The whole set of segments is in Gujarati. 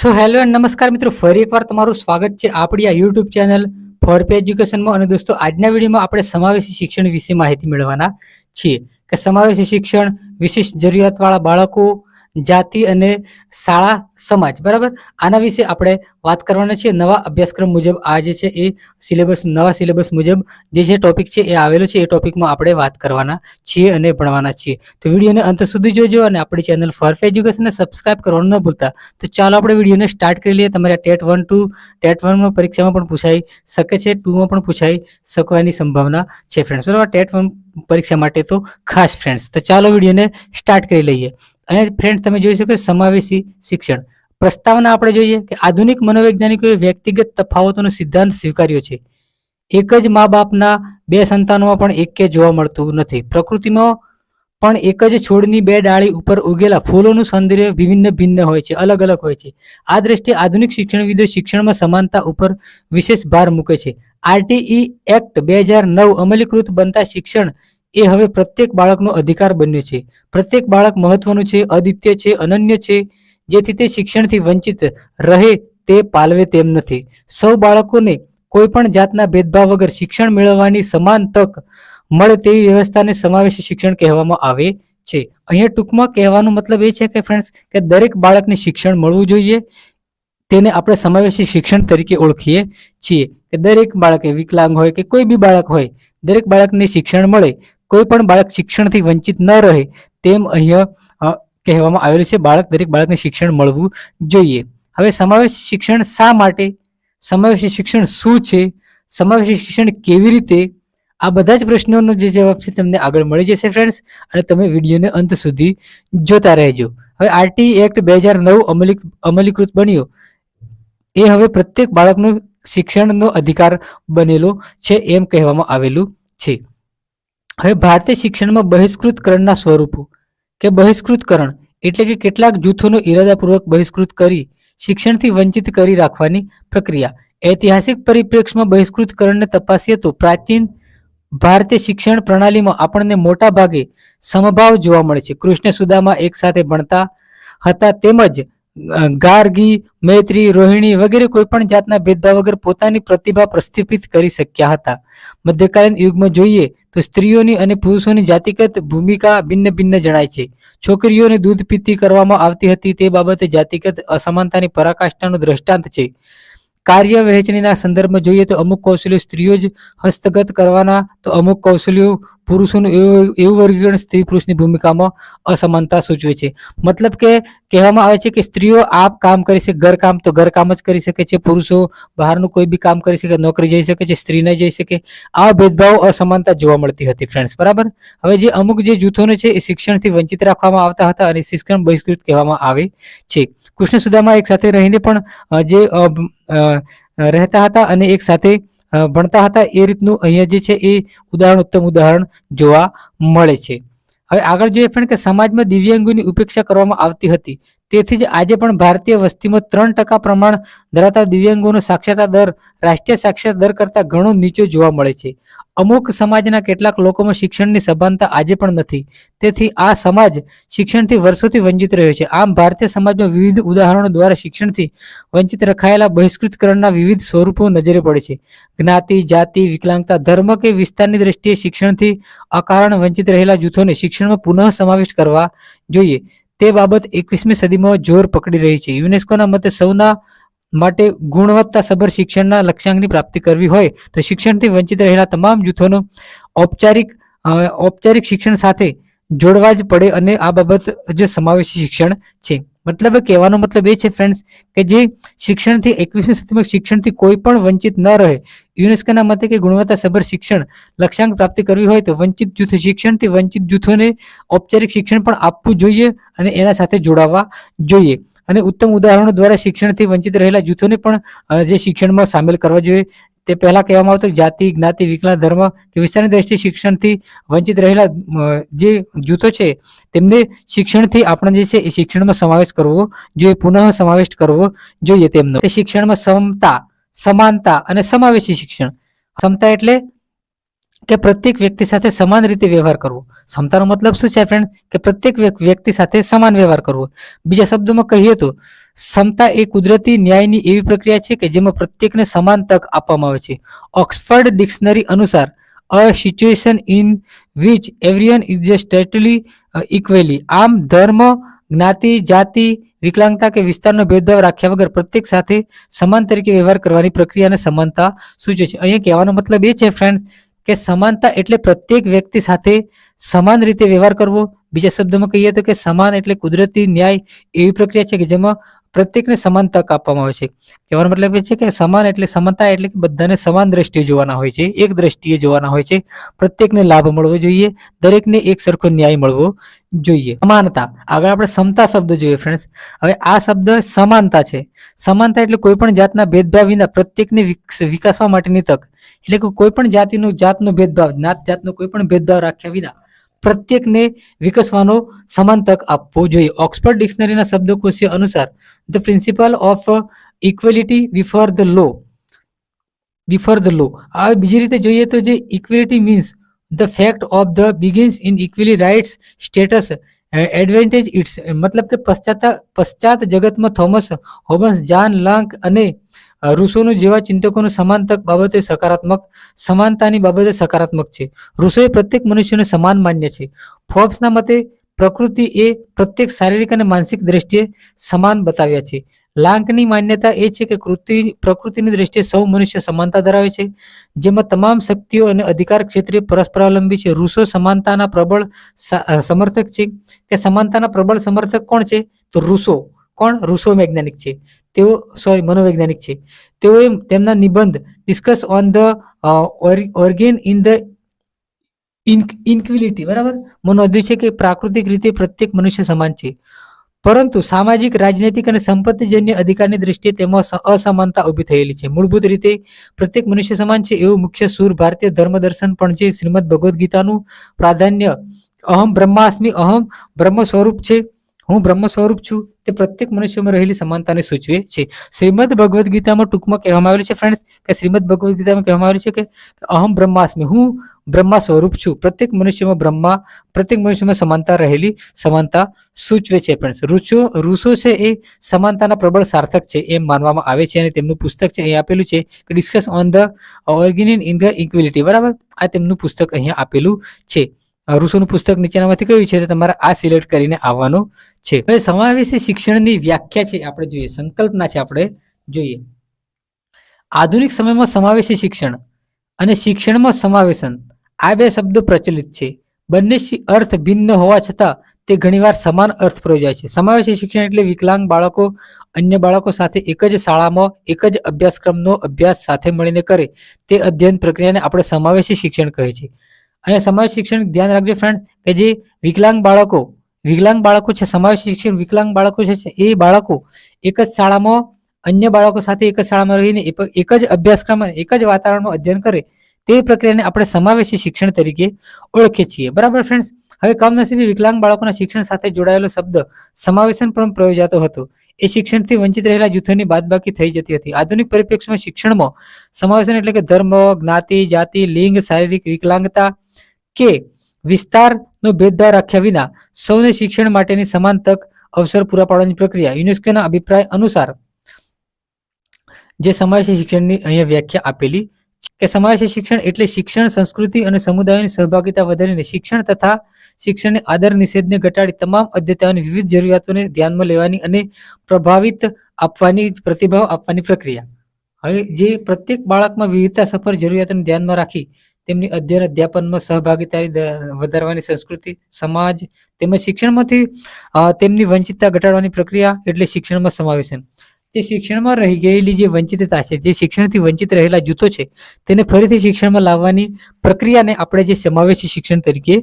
સો હેલો એન્ડ નમસ્કાર મિત્રો. ફરી એકવાર તમારું સ્વાગત છે આપણી આ યુટ્યુબ ચેનલ ફોર પે એજ્યુકેશનમાં અને દોસ્તો, આજના વિડીયોમાં આપણે સમાવેશી શિક્ષણ વિશે માહિતી મેળવવાના છીએ. કે સમાવેશી શિક્ષણ વિશિષ્ટ જરૂરિયાતવાળા બાળકો, જાતિ અને શાળા સમાજ, બરાબર? આના વિશે આપણે વાત કરવાના છીએ નવા અભ્યાસક્રમ મુજબ આ જે છે એ સિલેબસ, નવા સિલેબસ મુજબ જે જે ટોપિક છે એ આવેલો છે એ ટોપિકમાં આપણે વાત કરવાના છીએ અને ભણવાના છીએ. તો વિડીયોને અંત સુધી જોજો અને આપણી ચેનલ ફર્ફ એજ્યુકેશનને સબસ્ક્રાઇબ કરવાનું ન ભૂલતા. તો ચાલો આપણે વિડીયોને સ્ટાર્ટ કરી લઈએ. તમારે ટેટ વન, ટુ, ટેટ વનમાં પરીક્ષામાં પણ પૂછાઈ શકે છે. ટુમાં પણ પૂછાઈ શકવાની સંભાવના છે ફ્રેન્ડ્સ બરાબર? ટેટ વન પરીક્ષા માટે તો ખાસ ફ્રેન્ડ્સ તો ચાલો વિડીયોને સ્ટાર્ટ કરી લઈએ. અહીંયા ફ્રેન્ડ્સ તમે જોઈ શકો સમાવેશી શિક્ષણ. પ્રસ્તાવના આપણે જોઈએ કે આધુનિક મનોવૈજ્ઞાનિકોએ વ્યક્તિગત તફાવતોનો સિદ્ધાંત સ્વીકાર્યો છે. એક જ મા બાપના બે સંતાનોમાં પણ એકે જોવા મળતું નથી. પ્રકૃતિમાં પણ એક જ છોડની બે ડાળી ઉપર ઉગેલા ફૂલોનું સૌંદર્ય વિભિન્ન ભિન્ન હોય છે, અલગ અલગ હોય છે. આ દ્રષ્ટિએ આધુનિક શિક્ષણવિદો શિક્ષણમાં સમાનતા ઉપર વિશેષ ભાર મૂકે છે. આરટીઈ એક્ટ બે હજાર નવ અમલીકૃત બનતા શિક્ષણ એ હવે પ્રત્યેક બાળકનો અધિકાર બન્યો છે. પ્રત્યેક બાળક મહત્વનું છે, અદ્વિતીય છે, અનન્ય છે જેથી તે શિક્ષણથી વંચિત રહે તે પાલવે તેમ નથી. સૌ બાળકોને કોઈ પણ જાતના ભેદભાવ વગર શિક્ષણ મેળવવાની સમાન તક મળે તેવી વ્યવસ્થાને સમાવેશી શિક્ષણ કહેવામાં આવે છે. અહીંયા ટૂંકમાં કહેવાનો મતલબ એ છે કે ફ્રેન્ડ્સ કે દરેક બાળકને શિક્ષણ મળવું જોઈએ. તેને આપણે સમાવેશી શિક્ષણ તરીકે ઓળખીએ છીએ કે દરેક બાળકે વિકલાંગ હોય કે કોઈ બી બાળક હોય, દરેક બાળકને શિક્ષણ મળે. કોઈ પણ બાળક શિક્ષણથી વંચિત ન રહે તેમ અહીંયા કહેવામાં આવેલું છે, બાળક દરેક બાળકને શિક્ષણ મળવું જોઈએ. હવે સમાવેશી શિક્ષણ શા માટે? સમાવેશી શિક્ષણ શું છે? સમાવેશી શિક્ષણ કેવી રીતે? આ બધા જ પ્રશ્નોનો જે જવાબ છે તમને આગળ મળી જશે ફ્રેન્ડ્સ અને તમે વિડીયોને અંત સુધી જોતા રહેજો. હવે આરટી એક્ટ બે હજાર નવ અમલી, અમલીકૃત બન્યો. એ હવે પ્રત્યેક બાળકનો શિક્ષણનો અધિકાર બનેલો છે એમ કહેવામાં આવેલું છે. હવે ભારતીય શિક્ષણમાં બહિષ્કૃતકરણના સ્વરૂપો. કે બહિષ્કૃતકરણ એટલે કે કેટલાક જૂથોનો ઇરાદાપૂર્વક બહિષ્કૃત કરી શિક્ષણથી વંચિત કરી રાખવાની પ્રક્રિયા. ઐતિહાસિક પરિપ્રેક્ષમાં બહિષ્કૃતકરણને તપાસીએ તો પ્રાચીન ભારતીય શિક્ષણ પ્રણાલીમાં આપણને મોટા ભાગે સમભાવ જોવા મળે છે. કૃષ્ણ સુદામા એક સાથે ભણતા હતા તેમજ ગાર્ગી, મૈત્રી, રોહિણી વગેરે કોઈ પણ જાતના ભેદભાવ વગર પોતાની પ્રતિભા પ્રસ્થાપિત કરી શક્યા હતા. મધ્યકાલીન યુગમાં જોઈએ તો સ્ત્રીઓની અને પુરુષોની જાતિગત ભૂમિકા ભિન્ન ભિન્ન જણાય છે. છોકરીઓને દૂધ પીતી કરવામાં આવતી હતી તે બાબતે જાતિગત અસમાનતાની પરાકાષ્ઠાનું દ્રષ્ટાંત છે. કાર્ય વહેંચણીના સંદર્ભમાં જોઈએ તો અમુક કૌશલ્યો સ્ત્રીઓ જ હસ્તગત કરવાના તો અમુક કૌશલ્યો પુરુષોનું એવું એવું વર્ગીકરણ સ્ત્રી પુરુષની ભૂમિકામાં અસમાનતા સૂચવે છે. મતલબ કે કહેવામાં આવે છે કે સ્ત્રીઓ આ કામ કરી શકે, ઘરકામ તો ઘરકામ જ કરી શકે છે. પુરુષો બહારનું કોઈ બી કામ કરી શકે, નોકરી જઈ શકે છે, સ્ત્રી ન જઈ શકે. આ ભેદભાવ અસમાનતા જોવા મળતી હતી ફ્રેન્ડ્સ બરાબર? હવે જે અમુક જે જૂથોને છે એ શિક્ષણથી વંચિત રાખવામાં આવતા હતા અને શિક્ષણ બહિષ્કૃત કહેવામાં આવે છે. કૃષ્ણ સુદામા એક સાથે રહીને પણ જે રહેતા હતા અને એક સાથે ભણતા હતા એ રીતનું અહીંયા જે છે એ ઉદાહરણ, ઉત્તમ ઉદાહરણ જોવા મળે છે. હવે આગળ જોઈએ ફ્રેન્ડ કે સમાજમાં દિવ્યાંગોની ઉપેક્ષા કરવામાં આવતી હતી. તેથી જ આજે પણ ભારતીય વસ્તીમાં ત્રણ ટકા પ્રમાણ ધરાવતા દિવ્યાંગોનો સાક્ષરતા દર, રાષ્ટ્રીય સાક્ષરતા દર કરતાં ઘણો નીચો જોવા મળે છે. અમુક સમાજના કેટલાક લોકોમાં શિક્ષણની સભાનતા આજે પણ નથી. તેથી આ સમાજ શિક્ષણથી વર્ષોથી વંચિત રહ્યો છે. આમ ભારતીય સમાજમાં વિવિધ ઉદાહરણો દ્વારા શિક્ષણથી વંચિત રખાયેલા બહિષ્કૃતકરણના વિવિધ સ્વરૂપો નજરે પડે છે. જ્ઞાતિ, જાતિ, વિકલાંગતા, ધર્મ કે વિસ્તારની દ્રષ્ટિએ શિક્ષણથી અકારણ વંચિત રહેલા જૂથોને શિક્ષણમાં પુનઃ સમાવિષ્ટ કરવા જોઈએ. તે બાબત એકવીસમી સદીમાં જોર પકડી રહી છે. યુનેસ્કોના મતે સૌના માટે ગુણવત્તાસભર શિક્ષણના લક્ષ્યાંકની પ્રાપ્તિ કરવી હોય તો શિક્ષણથી વંચિત રહેલા તમામ જૂથોનો ઔપચારિક ઔપચારિક શિક્ષણ સાથે જોડવા જ પડે અને આ બાબત જે સમાવેશી શિક્ષણ છે. મતલબ કહેવાનો મતલબ એ છે ફ્રેન્ડ્સ કે જે શિક્ષણથી એકવીસમી સદીમાં શિક્ષણથી કોઈ પણ વંચિત ન રહે, યુનેસ્કોના મતે કે ગુણવત્તાસભર શિક્ષણ લક્ષ્યાંક પ્રાપ્તિ કરવી હોય તો વંચિત જૂથ, શિક્ષણથી વંચિત જૂથોને ઔપચારિક શિક્ષણ પણ આપવું જોઈએ અને એના સાથે જોડાવા જોઈએ. અને ઉત્તમ ઉદાહરણો દ્વારા શિક્ષણથી વંચિત રહેલા જૂથોને પણ જે શિક્ષણમાં સામેલ કરવા જોઈએ તે પહેલા કહેવામાં આવતું જાતિ, જ્ઞાતિ વિકલાંગ ધર્મ કે વિસ્તારની દ્રષ્ટિએ શિક્ષણથી વંચિત રહેલા જે જૂથો છે, તેમને શિક્ષણથી આપણે જે છે એ શિક્ષણમાં સમાવેશ કરવો જોઈએ, પુનઃ સમાવેશ કરવો જોઈએ તેમનો. કે શિક્ષણમાં સમતા, સમાનતા અને સમાવેશી શિક્ષણ. સમતા એટલે કે પ્રત્યેક વ્યક્તિ સાથે સમાન રીતે વ્યવહાર કરવો. સમતાનો મતલબ શું છે ફ્રેન્ડ કે પ્રત્યેક વ્યક્તિ સાથે સમાન વ્યવહાર કરવો. બીજા શબ્દોમાં કહીએ તો સમતા એ કુદરતી ન્યાયની એવી પ્રક્રિયા છે કે જેમાં પ્રત્યેકને સમાન તક આપવામાં આવે છે. ઓક્સફર્ડ ડિક્શનરી અનુસાર, a situation in which everyone is just totally equally. આમ, ધર્મ, જ્ઞાતિ, જાતિ, વિકલાંગતા કે વિસ્તારનો ભેદભાવ રાખ્યા વગર પ્રત્યેક સાથે સમાન તરીકે વ્યવહાર કરવાની પ્રક્રિયાને સમાનતા સૂચવે છે. અહીંયા કહેવાનો મતલબ એ છે ફ્રેન્ડ્સ કે સમાનતા એટલે પ્રત્યેક વ્યક્તિ સાથે સમાન રીતે વ્યવહાર કરવો. બીજા શબ્દોમાં કહીએ તો કે સમાન એટલે કુદરતી ન્યાય એવી પ્રક્રિયા છે કે જેમાં પ્રત્યેકને સમાન તક આપવામાં આવે છે. કહેવાનો મતલબ એ છે કે સમાન એટલે સમાનતા એટલે કે બધાને સમાન દ્રષ્ટિએ જોવાના હોય છે. એક દ્રષ્ટિએ જોવાના હોય છે. પ્રત્યેકને લાભ મળવો જોઈએ. દરેકને એક સરખો ન્યાય મળવો જોઈએ. સમાનતા. આગળ આપણે સમતા શબ્દ જોઈએ ફ્રેન્ડ્સ હવે આ શબ્દ સમાનતા છે. સમાનતા એટલે કોઈ પણ જાતના ભેદભાવ વિના પ્રત્યેકને વિકસ- વિકાસવા માટેની તક. એટલે કે કોઈ પણ જાતિનો, જાતનો ભેદભાવ નાત જાતનો કોઈ પણ ભેદભાવ રાખ્યા વિના પ્રત્યેકને વિકસવાનો સમાન તક આપવો જોઈએ ઓક્સફર્ડ ડિક્શનરીના શબ્દકોશીય અનુસાર the principle of equality before the law before the law આ બીજી રીતે જોઈએ તો જે equality means the fact of the begins in equally rights status advantage it's મતલબ કે પશ્ચાત પશ્ચાત જગતમાં થોમસ હોબન્સ જાન લાંક અને અ, રૂસોનું જેવા ચિંતકોનું સમાનતક બાબતે સકારાત્મક, સમાનતાની બાબતે સકારાત્મક છે. રૂસોએ પ્રત્યેક મનુષ્યને સમાન માન્ય છે. ફોર્બ્સના મતે પ્રકૃતિ એ પ્રત્યેક શારીરિક અને માનસિક દ્રષ્ટિએ સમાન બતાવ્યા છે. લાંકની માન્યતા એ છે કે કૃતિ, પ્રકૃતિની દ્રષ્ટિએ સૌ મનુષ્ય સમાનતા ધરાવે છે. જેમાં તમામ શક્તિઓ અને અધિકાર ક્ષેત્રે પરસ્પરાવલંબી છે. રૂસો સમાનતાના પ્રબળ સમર્થક છે. કે સમાનતાના પ્રબળ સમર્થક કોણ છે? તો રૂસો કોણ? રૂસો વૈજ્ઞાનિક છે. તેઓ સોરી મનોવૈજ્ઞાનિક છે. તેઓએ તેમના નિબંધ discourse on the origin in the inequality બરાબર? માં નોંધ્યું છે કે પ્રાકૃતિક રીતે પ્રત્યેક મનુષ્ય સમાન છે. પરંતુ સામાજિક, રાજનૈતિક અને સંપત્તિજન્ય અધિકારની દ્રષ્ટિએ તેમાં અસમાનતા ઊભી થયેલી છે. મૂળભૂત રીતે પ્રત્યેક મનુષ્ય સમાન છે એવું મુખ્ય સૂર ભારતીય ધર્મ દર્શન પણ છે. શ્રીમદ ભગવદ્ ગીતાનું પ્રાધાન્ય અહમ બ્રહ્માસ્મી અહમ બ્રહ્મ સ્વરૂપ છે. હું બ્રહ્મ સ્વરૂપ છું. તે પ્રત્યેક મનુષ્યમાં રહેલી સમાનતાને સૂચવે છે. શ્રીમદ ભગવદ્ ગીતામાં ટૂંકમાં કહેવામાં આવેલું છે ફ્રેન્ડ્સ કે શ્રીમદ ભગવદ્ ગીતામાં કહેવામાં આવેલું છે કે અહમ બ્રહ્માસ્મી, હું બ્રહ્મા સ્વરૂપ છું. પ્રત્યેક મનુષ્યમાં બ્રહ્મા, પ્રત્યેક મનુષ્યમાં સમાનતા રહેલી સમાનતા સૂચવે છે ફ્રેન્ડ્સ ઋષો ઋષો છે એ સમાનતાના પ્રબળ સાર્થક છે એમ માનવામાં આવે છે અને તેમનું પુસ્તક છે, અહીં આપેલું છે કે discourse on the origin in the equality બરાબર? આ તેમનું પુસ્તક અહીંયા આપેલું છે. અ, પુસ્તક નીચેનામાંથી કયું છે તો તમારે આ સિલેક્ટ કરીને આવવાનું છે. હવે સમાવેશી શિક્ષણની વ્યાખ્યા છે આપણે જોઈએ. સંકલ્પના છે આપણે જોઈએ. આધુનિક સમયમાં સમાવેશી શિક્ષણ અને શિક્ષણમાં સમાવેશન આ બે શબ્દો પ્રચલિત છે. બંને અર્થ ભિન્ન હોવા છતાં તે ઘણીવાર સમાન અર્થ પ્રયોજાય છે. સમાવેશી શિક્ષણ એટલે વિકલાંગ બાળકો અન્ય બાળકો સાથે એક જ શાળામાં એક જ અભ્યાસક્રમનો અભ્યાસ સાથે મળીને કરે. તે અધ્યયન પ્રક્રિયાને આપણે સમાવેશી શિક્ષણ કહે છે. અહીંયા સમાવેશ શિક્ષણ ધ્યાન રાખજો ફ્રેન્ડ કે જે વિકલાંગ બાળકો વિકલાંગ બાળકો છે સમાવેશી શિક્ષણ વિકલાંગ બાળકો છે, એ બાળકો એક જ શાળામાં, અન્ય બાળકો સાથે એક જ શાળામાં રહીને એક જ અભ્યાસક્રમ અને એક જ વાતાવરણમાં અધ્યયન કરે, તે પ્રક્રિયાને આપણે સમાવેશી શિક્ષણ તરીકે ઓળખીએ છીએ. બરાબર ફ્રેન્ડ્સ હવે કમનસીબી વિકલાંગ બાળકોના શિક્ષણ સાથે જોડાયેલો શબ્દ સમાવેશન પણ પ્રયોજાતો હતો. એ શિક્ષણથી વંચિત રહેલા જૂથોની બાદબાકી થઈ જતી હતી. આધુનિક પરિપ્રેક્ષમાં શિક્ષણમાં સમાવેશન એટલે કે ધર્મ, જ્ઞાતિ, જાતિ, લિંગ, શારીરિક વિકલાંગતા કે વિસ્તારનો ભેદભાવ રાખ્યા વિના સૌને શિક્ષણ માટેની સમાન તક અવસર પૂરા પાડવાની પ્રક્રિયા યુનેસ્કોના અભિપ્રાય અનુસાર જે સમાવેશી શિક્ષણની અહીંયા વ્યાખ્યા આપેલી કે સમાવેશી શિક્ષણ એટલે શિક્ષણ, સંસ્કૃતિ અને સમુદાયોની સહભાગિતા વધારીને શિક્ષણ તથા શિક્ષણની આદર નિષેધને ઘટાડી તમામ અધ્યતાઓની વિવિધ જરૂરિયાતોને ધ્યાનમાં લેવાની અને પ્રભાવિત આપવાની પ્રતિભાવ આપવાની પ્રક્રિયા. હવે જે પ્રત્યેક બાળકમાં વિવિધતા સફર જરૂરિયાતોને ધ્યાનમાં રાખી તેમની અધ્યયન અધ્યાપનમાં સહભાગીતા વધારવાની સંસ્કૃતિ, સમાજ તેમજ શિક્ષણમાંથી તેમની વંચિતતા ઘટાડવાની પ્રક્રિયા એટલે શિક્ષણમાં સમાવેશન જે શિક્ષણમાં રહી ગયેલી જે વંચિતતા છે, જે શિક્ષણથી વંચિત રહેલા જૂથો છે, તેને ફરીથી શિક્ષણમાં લાવવાની પ્રક્રિયાને આપણે જે સમાવેશી શિક્ષણ તરીકે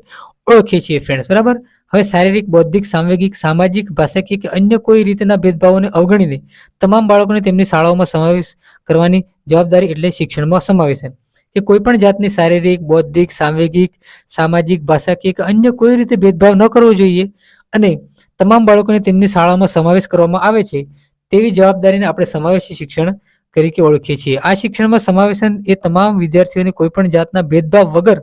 ઓળખીએ છીએ ફ્રેન્ડ્સ બરાબર? હવે શારીરિક, બૌદ્ધિક, સાંવેગિક, સામાજિક, ભાષાકીય કે અન્ય કોઈ રીતના ભેદભાવોને અવગણીને તમામ બાળકોને તેમની શાળાઓમાં સમાવેશ કરવાની જવાબદારી એટલે શિક્ષણમાં સમાવેશન કે કોઈ પણ જાતની શારીરિક, બૌદ્ધિક, સાંવેગિક, સામાજિક ભાષાકીય કે અન્ય કોઈ રીતે ભેદભાવ ન કરવો જોઈએ અને તમામ બાળકોને તેમની શાળામાં સમાવેશ કરવામાં આવે છે તેવી જવાબદારીને આપણે સમાવેશી શિક્ષણ તરીકે ઓળખીએ છીએ. આ શિક્ષણમાં સમાવેશન એ તમામ વિદ્યાર્થીઓને કોઈ પણ જાતના ભેદભાવ વગર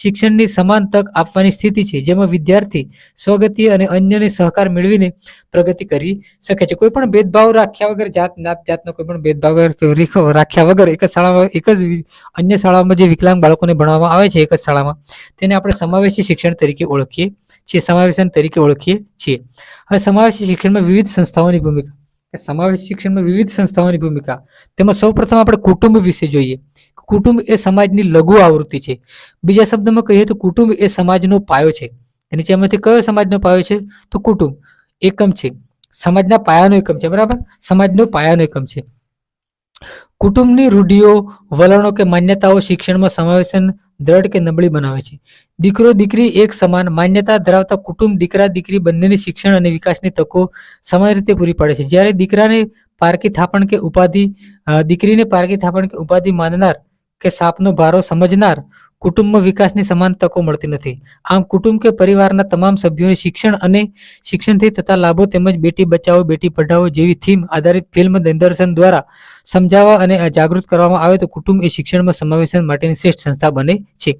શિક્ષણની સમાન તક આપવાની સ્થિતિ છે, જેમાં વિદ્યાર્થી સ્વગતિ અને અન્યને સહકાર મેળવીને પ્રગતિ કરી શકે છે. કોઈ પણ ભેદભાવ રાખ્યા વગર જાત નાત જાતનો કોઈ પણ ભેદભાવ રાખ્યા વગર એક જ શાળામાં, એક જ અન્ય શાળામાં જે વિકલાંગ બાળકોને ભણાવવામાં આવે છે, એક જ શાળામાં, તેને આપણે સમાવેશી શિક્ષણ તરીકે ઓળખીએ છીએ, સમાવેશન તરીકે ઓળખીએ છીએ. હવે સમાવેશી શિક્ષણમાં વિવિધ સંસ્થાઓની ભૂમિકા. સમાવેશ શિક્ષણમાં વિવિધ સંસ્થાઓની ભૂમિકા. તેમાં સૌપ્રથમ આપણે કુટુંબ વિશે જોઈએ. કુટુંબ એ સમાજની લઘુ આવૃત્તિ છે. બીજા શબ્દમાં કહીએ તો કુટુંબ એ સમાજનો પાયો છે. એની નીચેમાંથી કયો સમાજનો પાયો છે? તો કુટુંબ એકમ છે. સમાજના પાયાનો એકમ છે, બરાબર? સમાજનો પાયાનો એકમ છે. કુટુંબની રૂઢિઓ, વલણો કે માન્યતાઓ શિક્ષણમાં સમાવેશન, દ્રઢ કે નબળી બનાવે છે. દીકરો, દીકરી એક સમાન, માન્યતા ધરાવતા કુટુંબ દીકરા, દીકરી બંનેની શિક્ષણ અને વિકાસની તકો સમાન રીતે પૂરી પાડે છે. જ્યારે દીકરાને પારકી થાપણ કે ઉપાધિ દીકરીને પારકી થાપણ કે ઉપાધિ માનનાર કે સાપનો ભારો સમજનાર કુટુંબમાં વિકાસની સમાન તકો મળતી નથી. આમ કુટુંબ કે પરિવારના તમામ સભ્યોને શિક્ષણ અને શિક્ષણથી થતા લાભો તેમજ બેટી બચાવો, બેટી પઢાઓ જેવી થીમ આધારિત ફિલ્મ દિગ્દર્શન દ્વારા સમજાવવા અને જાગૃત કરવામાં આવે તો કુટુંબ એ શિક્ષણમાં સમાવેશન માટેની શ્રેષ્ઠ સંસ્થા બને છે.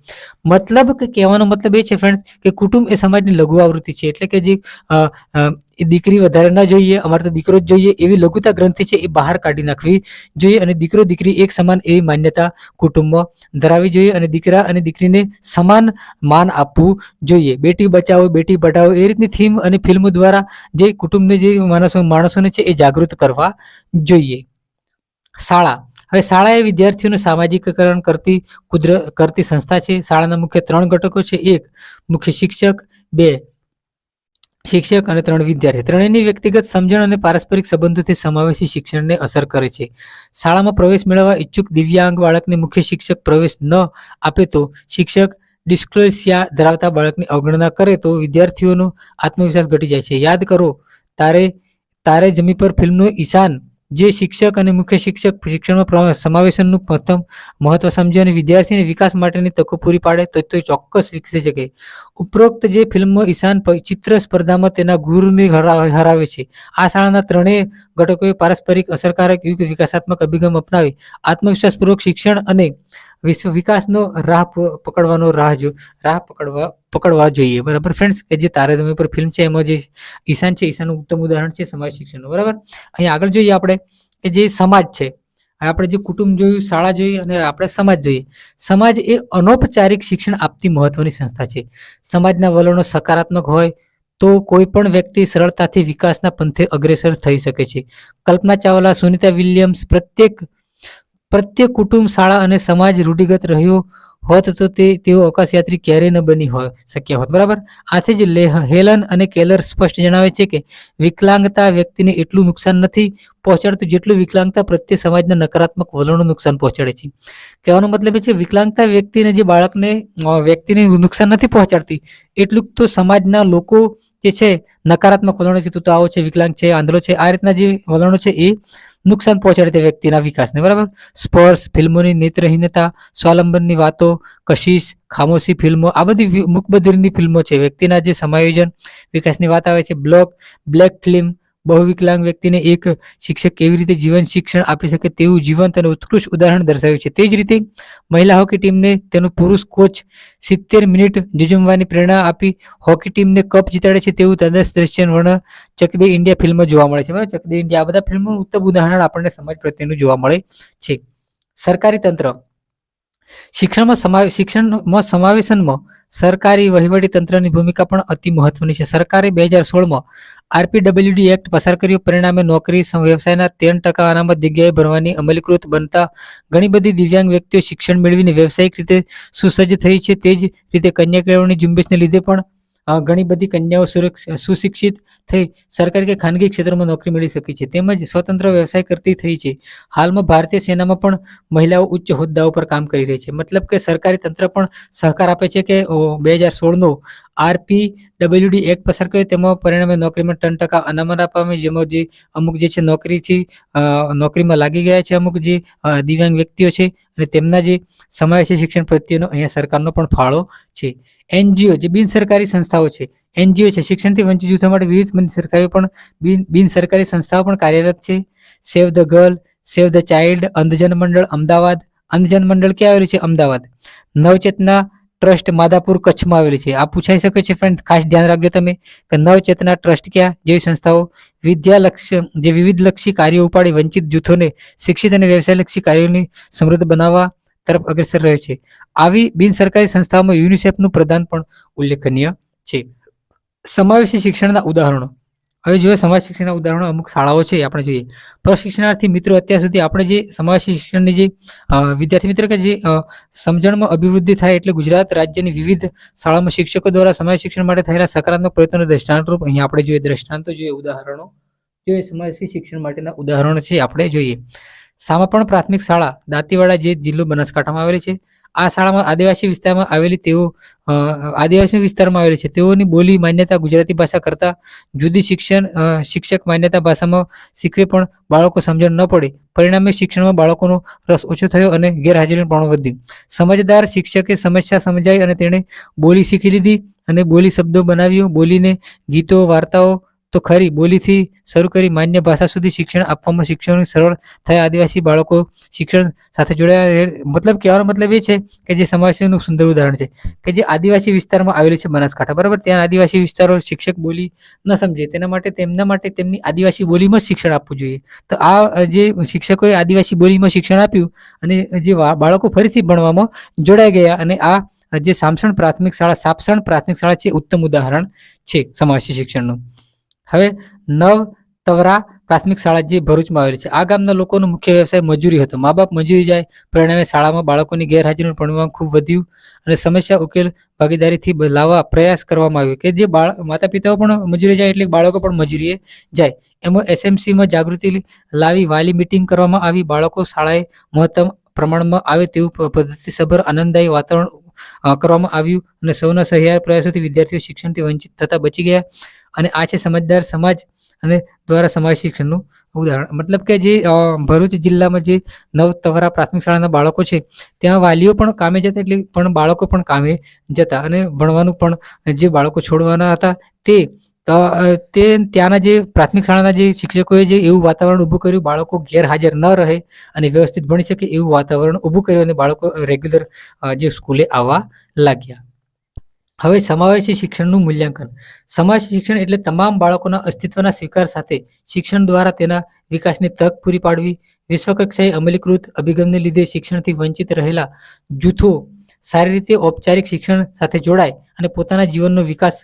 મતલબ કે કહેવાનો મતલબ એ છે ફ્રેન્ડ્સ કે કુટુંબ એ સમાજની લઘુ આવૃત્તિ છે. એટલે કે જે દીકરી વધારે ન જોઈએ, અમારે તો દીકરો જ જોઈએ, એવી લઘુતા ગ્રંથિ છે એ બહાર કાઢી નાખવી જોઈએ અને દીકરો દીકરી એક સમાન એવી માન્યતા કુટુંબમાં ધરાવવી જોઈએ અને દીકરા અને દીકરીને સમાન માન આપવું જોઈએ. બેટી બચાવો, બેટી પઢાવો, એ રીતની થીમ અને ફિલ્મ દ્વારા જે કુટુંબને જે માણસો, માણસોને છે એ જાગૃત કરવા જોઈએ. શાળા. હવે શાળા એ વિદ્યાર્થીઓનું સામાજિકકરણ કરતી કુદર, કરતી સંસ્થા છે. શાળાના મુખ્ય ત્રણ ઘટકો છે. એક, મુખ્ય શિક્ષક, બે, શિક્ષક અને ત્રણ વિદ્યાર્થી. ત્રણેયની વ્યક્તિગત સમજણ અને પારસ્પરિક સંબંધોથી સમાવેશી શિક્ષણને અસર કરે છે. શાળામાં પ્રવેશ મેળવવા ઈચ્છુક દિવ્યાંગ બાળકને મુખ્ય શિક્ષક પ્રવેશ ન આપે તો શિક્ષક ડિસ્ક્લોસિયા ધરાવતા બાળકની અવગણના કરે તો વિદ્યાર્થીઓનો આત્મવિશ્વાસ ઘટી જાય છે. યાદ કરો, તારે તારે જમી પર ફિલ્મનો ઈશાન જે શિક્ષક અને મુખ્ય શિક્ષક શિક્ષણમાં સમાવેશનનું પ્રથમ મહત્વ સમજે અને વિદ્યાર્થીને વિકાસ માટેની તકો પૂરી પાડે, તો તે ચોક્કસ વિકસી શકે. ઉપરોક્ત જે ફિલ્મ ઈશાન ચિત્ર સ્પર્ધામાં તેના ગુરુને હરા- હરાવે છે. આ શાળાના ત્રણેય ઘટકોએ પારસ્પરિક અસરકારક યુગ વિકાસાત્મક અભિગમ અપનાવી. આત્મવિશ્વાસપૂર્વક શિક્ષણ અને વિશ્વ વિકાસનો રાહ પકડવાનો રાહ જો, રાહ પકડવા પકડવા જોઈએ. બરાબર? ફ્રેન્ડ્સ કે જે તારે જમીન પર ફિલ્મ છે, એમાં જે ઈશાન છે, ઈશાનનું ઉત્તમ ઉદાહરણ છે સમાજ શિક્ષણનું. બરાબર? અહીં આગળ જોઈએ આપણે કે જે સમાજ છે આપણે જે કુટુંબ જોયું, શાળા જોઈ અને આપણે સમાજ જોઈએ. સમાજ એ અનૌપચારિક શિક્ષણ આપતી મહત્વની સંસ્થા છે. સમાજના વલણો સકારાત્મક હોય તો કોઈ પણ વ્યક્તિ સરળતાથી વિકાસના પંથે અગ્રેસર થઈ શકે છે. કલ્પના ચાવલા, સુનિતા વિલિયમ્સ પ્રત્યેક પ્રત્યેક કુટુંબ, શાળા અને સમાજ રૂઢિગત રહ્યો હોત તો તે, તેઓ અવકાશયાત્રી ક્યારેય ન બની હોય શક્ય હોત. બરાબર? આથી જ લેહ- હેલન અને કેલર સ્પષ્ટ જણાવે છે કે વિકલાંગતા વ્યક્તિને એટલું નુકસાન નથી પહોંચાડતું જેટલું વિકલાંગતા પ્રત્યે સમાજના નકારાત્મક વલણો નુકસાન પહોંચાડે છે. કહેવાનો મતલબ એ છે, વિકલાંગતા વ્યક્તિને જે બાળકને વ્યક્તિને નુકસાન નથી પહોંચાડતી, એટલું તો સમાજના લોકો જે છે, નકારાત્મક વલણો છે તું આવો છે, વિકલાંગ છે, આંધળો છે, આ રીતના જે વલણો છે એ નુકસાન પહોંચાડે તે વ્યક્તિના વિકાસને, બરાબર? સ્પર્શ, ફિલ્મોની નેત્રહીનતા, સ્વાવલંબનની વાતો, કશિશ, ખામોશી ફિલ્મો, આ બધી વિ- ફિલ્મો છે. વ્યક્તિના જે સમાયોજન, વિકાસની વાત આવે છે, બ્લોક, બ્લેક ફિલ્મ બહુવિકલાંગ વ્યક્તિને એક શિક્ષક કેવી રીતે જીવન શિક્ષણ આપી શકે તેવું જીવંત અને ઉત્કૃષ્ટ ઉદાહરણ દર્શાવ્યું છે. તે જ રીતે મહિલા હોકી ટીમને તેનો પુરુષ કોચ સિત્તેર મિનિટ જજુમવાની પ્રેરણા આપી હોકી ટીમને કપ જીતાડે છે તેવું તદસ દ્રશ્ય વર્ણ ચકદે ઇન્ડિયા ફિલ્મ જોવા મળે છે. બરાબર? ચકદે ઇન્ડિયા આ બધા ફિલ્મોનું ઉત્તમ ઉદાહરણ આપણને સમાજ પ્રત્યેનું જોવા મળે છે. સરકારી તંત્ર શિક્ષણમાં સમાવે શિક્ષણમાં સમાવેશનમાં સરકારી વહીવટી તંત્રની ભૂમિકા પણ અતિ મહત્વની છે. સરકારે બે હજાર સોળમાં આરપીડબ્લ્યુડી એક્ટ પસાર કર્યો. પરિણામે નોકરી વ્યવસાયના તેર ટકા અનામત જગ્યાએ ભરવાની અમલીકૃત બનતા ઘણી બધી દિવ્યાંગ વ્યક્તિઓ શિક્ષણ મેળવીને વ્યવસાયિક રીતે સુસજ્જ થઈ છે. તે જ રીતે કન્યા કેળવણી ઝુંબેશને લીધે પણ ઘણી બધી કન્યાઓ સુશિક્ષિત થઈ સરકારી કે ખાનગી ક્ષેત્રમાં નોકરી મેળવી શકી છે. તેમજ સ્વતંત્ર વ્યવસાય કરતી થઈ છે. હાલમાં ભારતીય સેનામાં પણ મહિલાઓ ઉચ્ચ હોદ્દાઓ પર કામ કરી રહી છે. મતલબ કે સરકારી તંત્ર પણ સહકાર આપે છે કે બે હજાર સોળનો આરપી ડબલ્યુડી એક્ટ પસાર કર્યો. તેમાં પરિણામે નોકરીમાં ત્રણ ટકા અનામત આપવામાં જેમાં જે અમુક જે છે નોકરીથી નોકરીમાં લાગી ગયા છે અમુક જે દિવ્યાંગ વ્યક્તિઓ છે અને તેમના જે સમાવેશી શિક્ષણ પ્રત્યેનો અહીંયા સરકારનો પણ ફાળો છે. એનજીઓ જે બિન સરકારી સંસ્થાઓ છે, એનજીઓ છે, શિક્ષણથી વંચિત જૂથો માટે વિવિધ સરકારીઓ સરકારી પણ બિન, બિનસરકારી સંસ્થાઓ પણ કાર્યરત છે. Save the girl, save the child, Andhjan Mandal, Ahmedabad. Andhjan Mandal ક્યાં આવેલું છે? અમદાવાદ. નવચેતના ટ્રસ્ટ માધાપુર કચ્છમાં આવેલી છે. આ પૂછાઈ શકે છે ફ્રેન્ડ ખાસ ધ્યાન રાખજો તમે કે નવચેતના ટ્રસ્ટ ક્યાં? જેવી સંસ્થાઓ વિદ્યાલક્ષ જે વિવિધલક્ષી કાર્યો ઉપાડી વંચિત જૂથોને શિક્ષિત અને વ્યવસાયલક્ષી કાર્યોની સમૃદ્ધ બનાવવા તરફ અગ્રસર રહે છે. આવી બિન સરકારી સંસ્થાઓમાં યુનિસેફનું પ્રદાન પણ ઉલ્લેખનીય છે. સમાવેશી શિક્ષણના ઉદાહરણો. હવે જોઈએ સમાજ શિક્ષણના ઉદાહરણો. અમુક શાળાઓ છે, આપણે જોઈએ. પ્રશિક્ષણાર્થી મિત્રો અત્યાર સુધી આપણે જે સમાવેશી શિક્ષણની જે વિદ્યાર્થી મિત્રો કે જે સમજણમાં અભિવૃદ્ધિ થાય એટલે ગુજરાત રાજ્યની વિવિધ શાળામાં શિક્ષકો દ્વારા સમાજ શિક્ષણ માટે થયેલા સકારાત્મક પ્રયત્નો દ્રષ્ટાંતરૂપ અહીંયા આપણે જોઈએ દ્રષ્ટાંતો જોઈએ, ઉદાહરણો. જોઈએ સમાવેશી શિક્ષણ માટેના ઉદાહરણો છે, આપણે જોઈએ. સામાપણ પ્રાથમિક શાળા દાંતીવાડા જે જિલ્લો બનાસકાંઠામાં આવેલી છે. આ શાળામાં આદિવાસી વિસ્તારમાં આવેલી તેઓ આદિવાસી વિસ્તારમાં આવેલી છે. તેઓની બોલી માન્યતા ગુજરાતી ભાષા કરતાં જુદી શિક્ષણ શિક્ષક માન્યતા ભાષામાં શીખવે પણ બાળકો સમજણ ન પડે. પરિણામે શિક્ષણમાં બાળકોનો રસ ઓછો થયો અને ગેરહાજરીનું પ્રમાણ વધ્યું. સમજદાર શિક્ષકે સમસ્યા સમજાઈ અને તેણે બોલી શીખી લીધી અને બોલી શબ્દો બનાવ્યો. બોલીને ગીતો, વાર્તાઓ તો ખરી, બોલીથી શરૂ કરી માન્ય ભાષા સુધી શિક્ષણ આપવામાં શિક્ષણ સરળ થયા. આદિવાસી બાળકો શિક્ષણ સાથે જોડાયા મતલબ કહેવાનો મતલબ એ છે કે જે સમાજનું સુંદર ઉદાહરણ છે કે જે આદિવાસી વિસ્તારમાં આવેલું છે બનાસકાંઠા, બરાબર? ત્યાં આદિવાસી વિસ્તારો શિક્ષક બોલી ન સમજે. તેના માટે, તેમના માટે તેમની આદિવાસી બોલીમાં શિક્ષણ આપવું જોઈએ. તો આ જે શિક્ષકોએ આદિવાસી બોલીમાં શિક્ષણ આપ્યું અને જે બાળકો ફરીથી ભણવામાં જોડાઈ ગયા અને આ જે સામસણ પ્રાથમિક શાળા, સાપસણ પ્રાથમિક શાળા છે, ઉત્તમ ઉદાહરણ છે સમાવેશી શિક્ષણનું હવે નવ તવરા પ્રાથમિક શાળા જે ભરૂચમાં આવેલી છે, આ ગામના લોકોનો મુખ્ય વ્યવસાય મજૂરી હતો. મા બાપ મજૂરી જાય, પરિણામે શાળામાં બાળકોની ગેરહાજરીનું પરિણામ ખૂબ વધ્યું અને સમસ્યા ઉકેલ ભાગીદારીથી લાવવા પ્રયાસ કરવામાં આવ્યો કે જે બાળ માતા પિતાઓ પણ મજૂરી જાય એટલે બાળકો પણ મજૂરીએ જાય. એમાં એસએમસીમાં જાગૃતિ લાવી વાલી મિટિંગ કરવામાં આવી. બાળકો શાળાએ મહત્તમ પ્રમાણમાં આવે તેવું પદ્ધતિસભર આનંદદાયી વાતાવરણ કરવામાં આવ્યું અને સૌના સહિયાર પ્રયાસોથી વિદ્યાર્થીઓ શિક્ષણથી વંચિત થતા બચી ગયા. અને આ છે સમજદાર સમાજ અને દ્વારા સમાજ શિક્ષણનું ઉદાહરણ. મતલબ કે જે ભરૂચ જિલ્લામાં જે નવ તવરા પ્રાથમિક શાળાના બાળકો છે, ત્યાં વાલીઓ પણ કામે જતા એટલે પણ બાળકો પણ કામે જતા અને ભણવાનું પણ જે બાળકો છોડવાના હતા તે તે ત્યાંના જે પ્રાથમિક શાળાના જે શિક્ષકોએ જે એવું વાતાવરણ ઊભું કર્યું, બાળકો ગેરહાજર ન રહે અને વ્યવસ્થિત ભણી શકે એવું વાતાવરણ ઊભું કર્યું અને બાળકો રેગ્યુલર જે સ્કૂલે આવવા લાગ્યા. હવે સમાવેશી શિક્ષણનું મૂલ્યાંકન. સમાવેશી શિક્ષણ એટલે તમામ બાળકોના અસ્તિત્વના સ્વીકાર સાથે શિક્ષણ દ્વારા તેના વિકાસની તક પૂરી પાડવી. વિશ્વકક્ષાએ અમલીકૃત અભિગમને લીધે શિક્ષણથી વંચિત રહેલા જૂથો સારી રીતે ઔપચારિક શિક્ષણ સાથે જોડાય અને પોતાના જીવનનો વિકાસ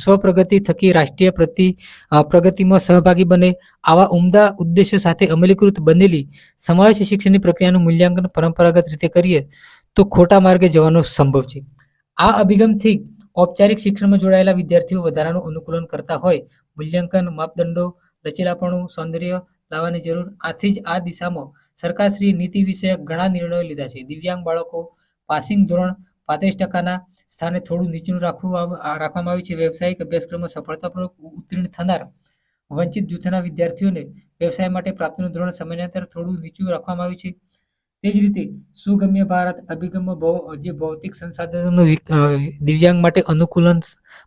સ્વપ્રગતિ થકી રાષ્ટ્રીય પ્રતિ પ્રગતિમાં સહભાગી બને. આવા ઉમદા ઉદ્દેશો સાથે અમલીકૃત બનેલી સમાવેશી શિક્ષણની પ્રક્રિયાનું મૂલ્યાંકન પરંપરાગત રીતે કરીએ તો ખોટા માર્ગે જવાનો સંભવ છે. આ અભિગમથી ઔપચારિક શિક્ષણમાં જોડાયેલા વિદ્યાર્થીઓ વધારાનું અનુકૂલન કરતા હોય, મૂલ્યાંકન, માપદંડો, લચીલાપણું, સૌંદર્ય લાવવાની જરૂર, આથી જ આ દિશામાં સરકારશ્રી નીતિ વિષયક ઘણા નિર્ણયો લીધા છે. દિવ્યાંગ બાળકો પાસિંગ ધોરણ પાંત્રીસ ટકાના સ્થાને થોડું નીચું રાખવું રાખવામાં આવ્યું છે. વ્યવસાયિક અભ્યાસક્રમમાં સફળતાપૂર્વક ઉત્તીર્ણ થનાર, વંચિત જૂથના વિદ્યાર્થીઓને વ્યવસાય માટે પ્રાપ્તિનું ધોરણ સમયાંતર થોડું નીચું રાખવામાં આવ્યું છે. તે જ રીતે સુગમ્ય ભારત અભિગમ જે ભૌતિક સંસાધનોનું દિવ્યાંગ માટે અનુકૂલન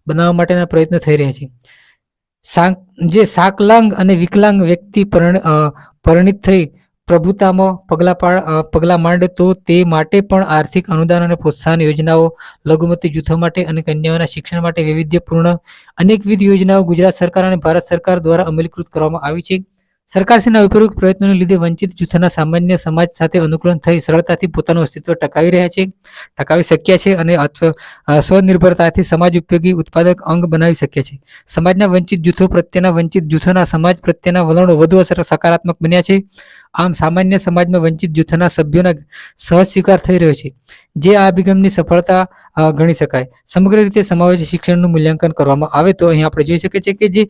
બનાવવા માટેના પ્રયત્નો થઈ રહ્યા છે. સાંક, જે સાકલાંગ અને વિકલાંગ વ્યક્તિ પરણ- પરિણિત થઈ પ્રભુતામાં પગલાં પાડ પગલાં માંડે તો તે માટે પણ આર્થિક અનુદાન અને પ્રોત્સાહન યોજનાઓ, લઘુમતી જૂથો માટે અને કન્યાઓના શિક્ષણ માટે વૈવિધ્યપૂર્ણ અનેકવિધ યોજનાઓ ગુજરાત સરકાર અને ભારત સરકાર દ્વારા અમલીકૃત કરવામાં આવી છે. સરકારશ્રીના ઉપયોગ પ્રયત્નોને લીધે વંચિત જૂથના સામાન્ય સમાજ સાથે અનુકૂલન થઈ સરળતાથી પોતાનું અસ્તિત્વ ટકાવી રહ્યા છે, ટકાવી શક્યા છે અને સ્વનિર્ભરતાથી સમાજ ઉપયોગી ઉત્પાદક અંગ બનાવી શક્યા છે. સમાજના વંચિત જૂથો પ્રત્યેના વંચિત જૂથોના સમાજ પ્રત્યેના વલણો વધુ અસર સકારાત્મક બન્યા છે. આમ સામાન્ય સમાજમાં વંચિત જૂથના સભ્યોના સહજ સ્વીકાર થઈ રહ્યો છે. જે આ અભિગમની સફળતા ગણી શકાય. સમગ્ર રીતે સમાવેશી શિક્ષણનું મૂલ્યાંકન કરવામાં આવે તો અહીં આપણે જોઈ શકીએ છીએ કે જે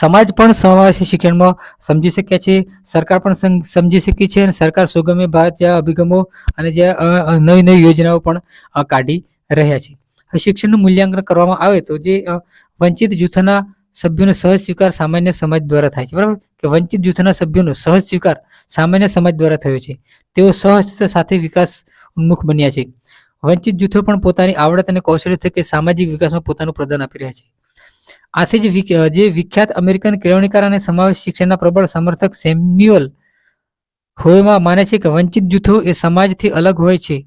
સમાજ પણ સમાવેશી શિક્ષણમાં. સમજી શક્યા છે. સરકાર પણ સમ- સમજી શકી છે અને સરકાર સુગમ્ય ભારત જેવા અભિગમો અને જે નવી નવી યોજનાઓ પણ કાઢી રહ્યા છે. શિક્ષણનું મૂલ્યાંકન કરવામાં આવે તો જે વંચિત જૂથના સભ્યોનો સહજ સ્વીકાર સામાન્ય સમાજ દ્વારા થાય છે. બરાબર? કે વંચિત જૂથના સભ્યોનો સહજ સ્વીકાર સામાન્ય સમાજ દ્વારા થયો છે. તેઓ સહજ સાથે વિકાસ ઉન્મુખ બન્યા છે. વંચિત જૂથો પણ પોતાની આવડત અને કૌશલ્ય થકી સામાજિક વિકાસમાં પોતાનું પ્રદાન આપી રહ્યા છે. આથી જ જે વિખ્યાત અમેરિકન કેળવણીકાર અને સમાવેશ શિક્ષણના પ્રબળ સમર્થક સેમ્યુઅલ હોયમાં માને છે કે વંચિત જૂથો એ સમાજથી અલગ હોય છે.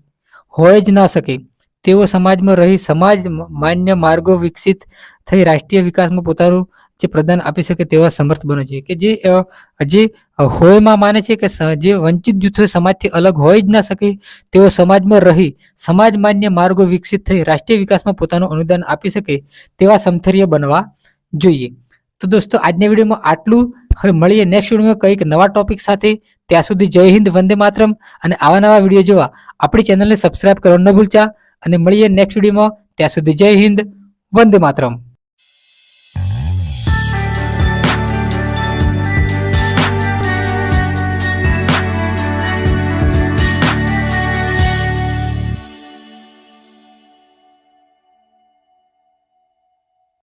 હોય જ ના શકે. તેઓ સમાજમાં રહી સમાજ માન્ય માર્ગો વિકસિત થઈ રાષ્ટ્રીય વિકાસમાં પોતાનું જે પ્રદાન આપી શકે તેવા સમર્થ બનવું જોઈએ કે જે જે હોયમાં માને છે કે જે વંચિત જૂથો સમાજથી અલગ હોય જ ના શકે, તેઓ સમાજમાં રહી, સમાજ માન્ય માર્ગો વિકસિત થઈ રાષ્ટ્રીય વિકાસમાં પોતાનું અનુદાન આપી શકે તેવા સમથરીય બનવા જોઈએ. તો દોસ્તો, આજના વિડીયોમાં આટલું. હવે મળીએ નેક્સ્ટ વિડીયોમાં કંઈક નવા ટોપિક સાથે. ત્યાં સુધી જય હિન્દ, વંદે માતરમ અને આવા નવા વીડિયો જોવા. આપણી ચેનલને સબસ્ક્રાઇબ કરવાનું ન ભૂલતા અને મળીએ નેક્સ્ટ વિડીયોમાં. ત્યાં સુધી જય હિન્દ, વંદે માતરમ.